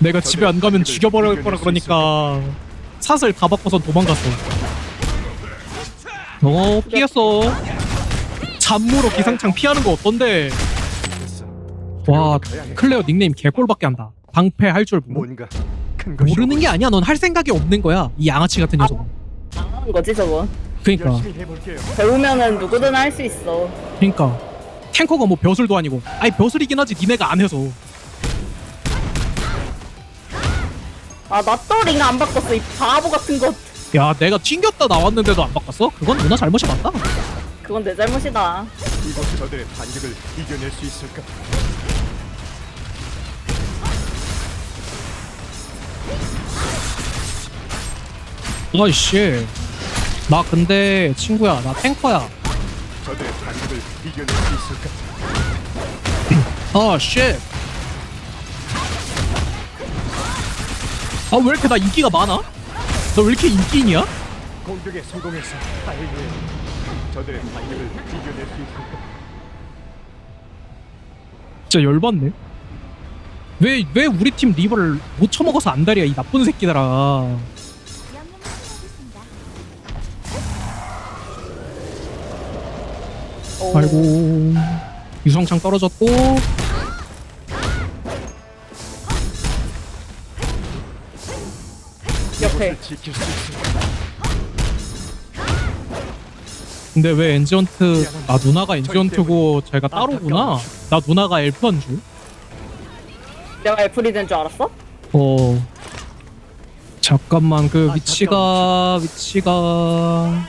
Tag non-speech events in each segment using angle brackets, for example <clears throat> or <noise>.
내가 집에 안 가면 죽여버릴 거라 그러니까 사슬 다 바꿔서 도망갔어. 어 피했어. 잠무로 기상창 피하는 거 어떤데? 와 클레어 닉네임 개꼴밖에 한다. 방패 할 줄 모르. 뭔가 큰 것이 모르는 게 아니야. 넌 할 생각이 없는 거야. 이 양아치 같은 녀석. 하는 거지 저건. 그니까 열심히 해볼게요. 배우면은 누구든 할 수 있어. 그니까 탱커가 뭐 벼슬도 아니고. 아니 벼슬이긴 하지. 니네가 안 해서. 아나또링안 바꿨어 이 바보 같은 것. 야 내가 튕겼다 나왔는데도 안 바꿨어? 그건 누나 잘못이 맞다. 그건 내 잘못이다. 이곳 저들의 반격을 이겨낼 수 있을까? 아이씨. 나 근데 친구야 나 탱커야. 저들의 반격을 이겨낼 수 있을까? <clears throat> 아 쉣. 아 왜 이렇게 나 인기가 많아? 너왜 이렇게 인기인이야? 공격에 성공해서 다행이에요. 저들의 반격을 이겨낼 수 있을까? 진짜 열받네. 왜, 왜 우리 팀 리버를 못 쳐먹어서 안달이야, 이 나쁜 새끼들아. 오. 아이고. 유성창 떨어졌고. 지킬 수 있을까? 근데 왜 엔지언트, 아, 누나가 엔지언트고 제가 따로구나? 나 누나가 엘프한 줄? 내가 애플이 된 줄 알았어? 어. 잠깐만, 그 위치가, 위치가.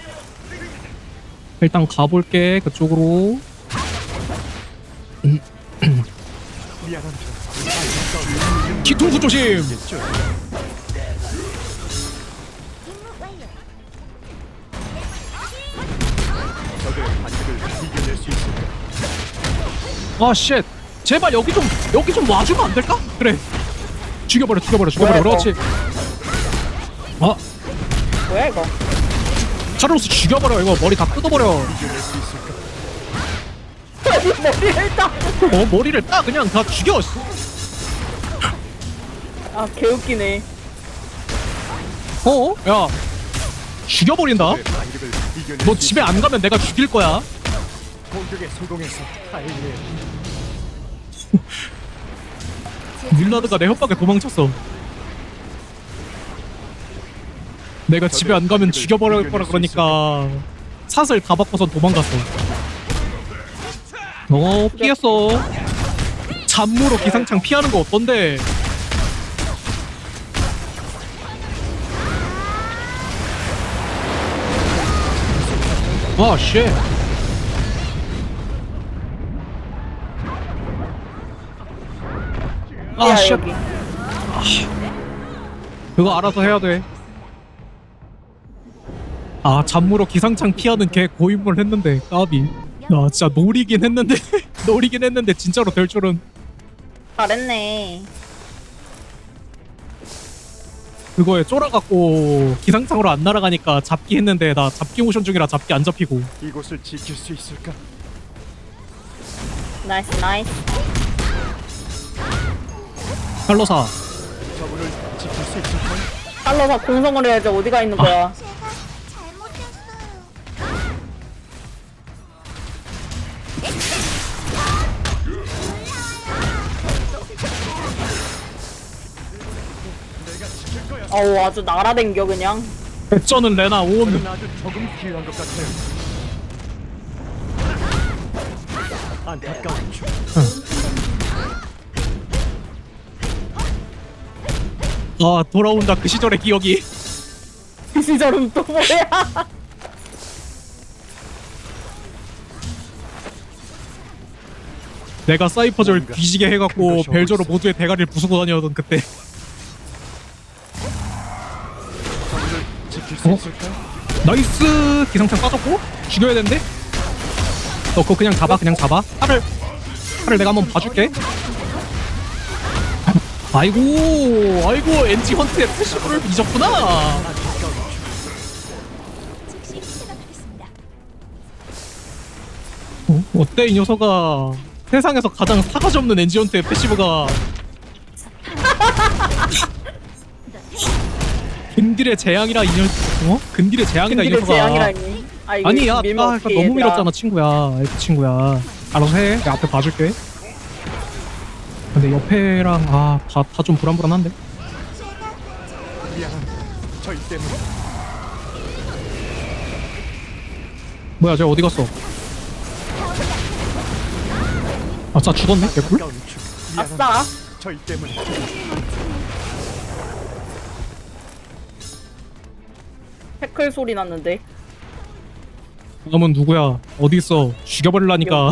일단 가볼게, 그쪽으로. 미안합니다. 뒤통수 조심! 겠죠 아, 쉣. 제발 여기 좀, 여기 좀 와주면 안 될까? 그래. 죽여버려, 죽여버려, 죽여버려. 뭐야, 그렇지. 아, 뭐야 이거? 카르로스 죽여버려. 이거 머리 다 뜯어버려. 아니 머리를 딱. 어, 머리를 딱 그냥 다 죽여. 아 개웃기네. 어? 야. 죽여버린다? 너수 집에? 안 가면 내가 죽일 거야. 공격에 성공해서 다행이에요. <laughs> 윌라드가 내 협박에 도망쳤어. 내가 집에 안 가면 죽여버릴 거라 그러니까 사슬 다 바꿔서 도망갔어. 어 피했어. 잠무로 기상창 피하는 거 어떤데? 아 쉣. 아야 쉣. 여기. 그거 알아서 해야 돼. 아 잠무로 기상창 피하는 개 고인물 했는데 까비. 나 진짜 노리긴 했는데 <laughs> 노리긴 했는데 진짜로 될 줄은 잘했네. 그거에 쫄아갖고 기상창으로 안 날아가니까 잡기 했는데 나 잡기 모션 중이라 잡기 안 잡히고 이곳을 지킬 수 있을까? 나이스 나이스. 칼로사? 칼로사 공성을 해야지 어디가 있는 거야? 어우 아주 날아댕겨 그냥. 백전은 레나 온 저는 아주 조금 필요한 것 같아요. 안타까운 중. 아 돌아온다 그 시절의 기억이 그 시절은 또 뭐야? 내가 사이퍼절 뒤지게 큰 해갖고 벨저로 있어. 모두의 대가리를 부수고 다녀던 그때 지킬 수 어? 있을까? 나이스 기상창 빠졌고 죽여야 되는데 너 그거 그냥 잡아 그냥 잡아 팔을 팔을 내가 한번 봐줄게 아이고 아이고 엔지 헌트의 패시브를 잊었구나 어? 어때 이 녀석아 세상에서 가장 사가지 없는 엔지 헌트의 패시브가 근딜의 재앙이라 이녀 어? 근딜의 재앙이라 이 근딜의 녀석아 재앙이라니. 아, 이거 아니 야, 아 어떡해, 너무 얘들아. 밀었잖아 친구야 F 친구야 알아서 해 내가 앞에 봐줄게 근데 옆에랑 아다 다 좀 불안불안한데 미안. 저희 때문에 뭐야 쟤 어디 갔어 아싸 죽었네 개꿀? 가까운 죽. 미안. 아싸. 저희 때문에 태클 소리 났는데. 다음은 누구야 어디 있어 죽여버릴라니까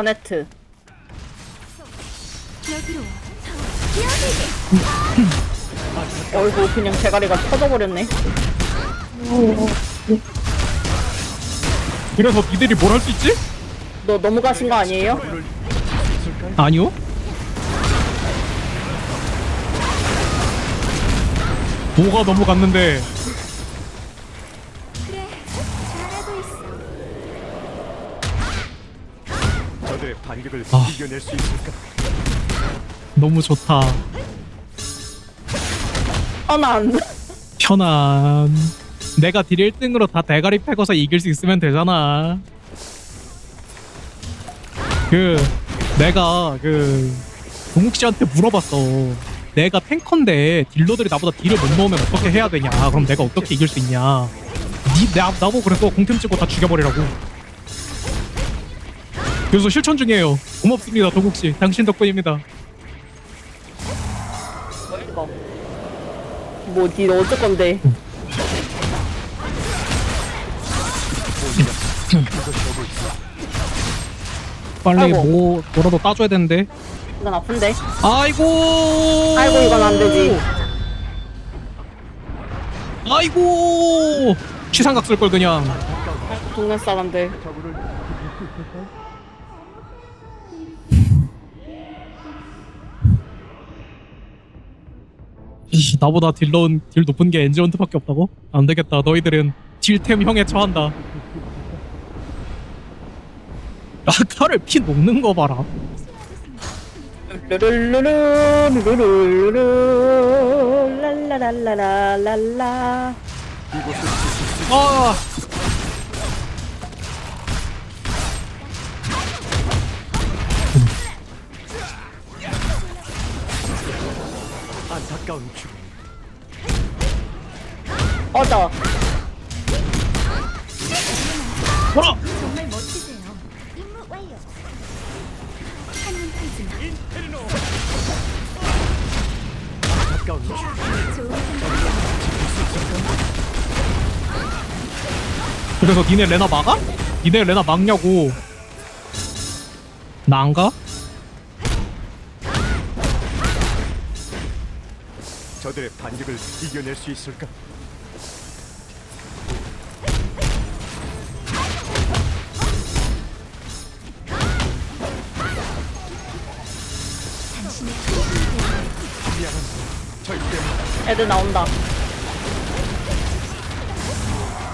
아네트. 어이구 그냥 대가리가 터져버렸네. 그래서 니들이 뭘 할 수 있지? 너 너무 가신 거 아니에요? 아니요 뭐가 넘어갔는데 반격을 아. 이겨낼 수 있을까? 너무 좋다. 아난 편안. 내가 딜 1등으로 다 대가리 패고서 이길 수 있으면 되잖아. 그 내가 그 동욱 씨한테 물어봤어. 내가 탱커인데 딜러들이 나보다 딜을 못 넣으면 어떻게 해야 되냐. 그럼 내가 어떻게 이길 수 있냐. 니 나, 나보고 그래서 공템 찍고 다 죽여버리라고 그래서 실천 중이에요 고맙습니다 동욱 씨 당신 덕분입니다 이거. 뭐니 어쩔 건데? 빨리 아이고. 뭐 뭐라도 따줘야 되는데 이건 아픈데. 아이고 아이고 이건 안 되지. 아이고 취상각 쓸 걸 그냥 동네 사람들. 이, 나보다 딜 넣은 딜 높은 게 엔지원트밖에 없다고? 안 되겠다 너희들은 딜템 형에 처한다 라카를 피 녹는 거 봐라. 이 아 안타까운 죽음. 어저. 뭐라 정말 멋지세요. 임무 완료. 한눈 팔지 마. 안타까운 죽음. 좋은 생각. 그래서 니네 레나 막아? 니네 레나 막냐고 나 안 가? 저들의 반격을 이겨낼 수 있을까? 미안한 애들 나온다.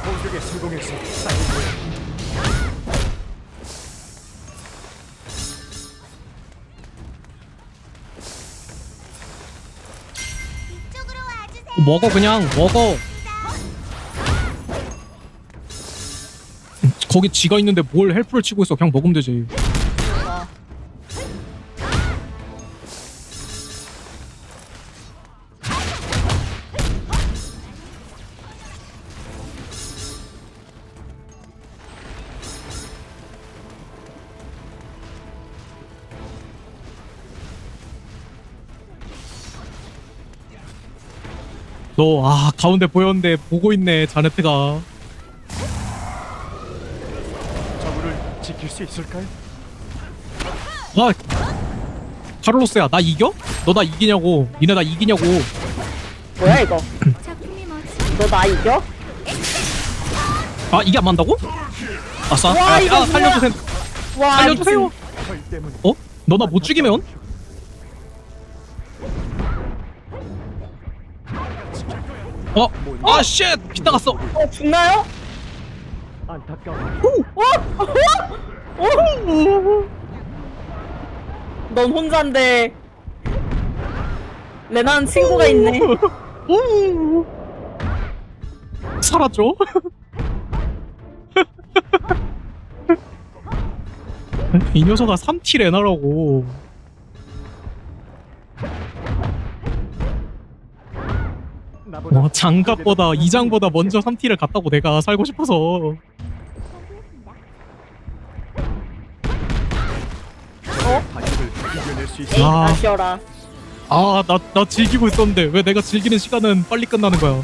공격에 성공해서 다행이 먹어 그냥 먹어. 거기 지가 있는데 뭘 헬프를 치고 있어. 그냥 먹으면 되지 너 아 가운데 보였는데 보고 있네 자네트가 저구를 지킬 수 있을까요? 아 카를로스야 나 이겨? 너 나 이기냐고 니네 나 이기냐고 뭐야 이거? 작품이 멋지. 너 나 이겨? 아 이게 안 맞다고? 아싸 와, 아, 이거 아 살려주세요 와 살려주세요 어? 너 나 못 죽이면? 어? 아 쉣! 빗나갔어 어 죽나요? 안타까워. 넌 혼자인데 레나는 친구가 있네 오. 살았죠? <laughs> 이 녀석아 3티 레나라고 나보다 어, 장갑보다 이장보다 먼저 3티를 갔다고 내가 살고 싶어서. 에이 아. 아쉬워라 아나나 즐기고 있었는데 왜 내가 즐기는 시간은 빨리 끝나는 거야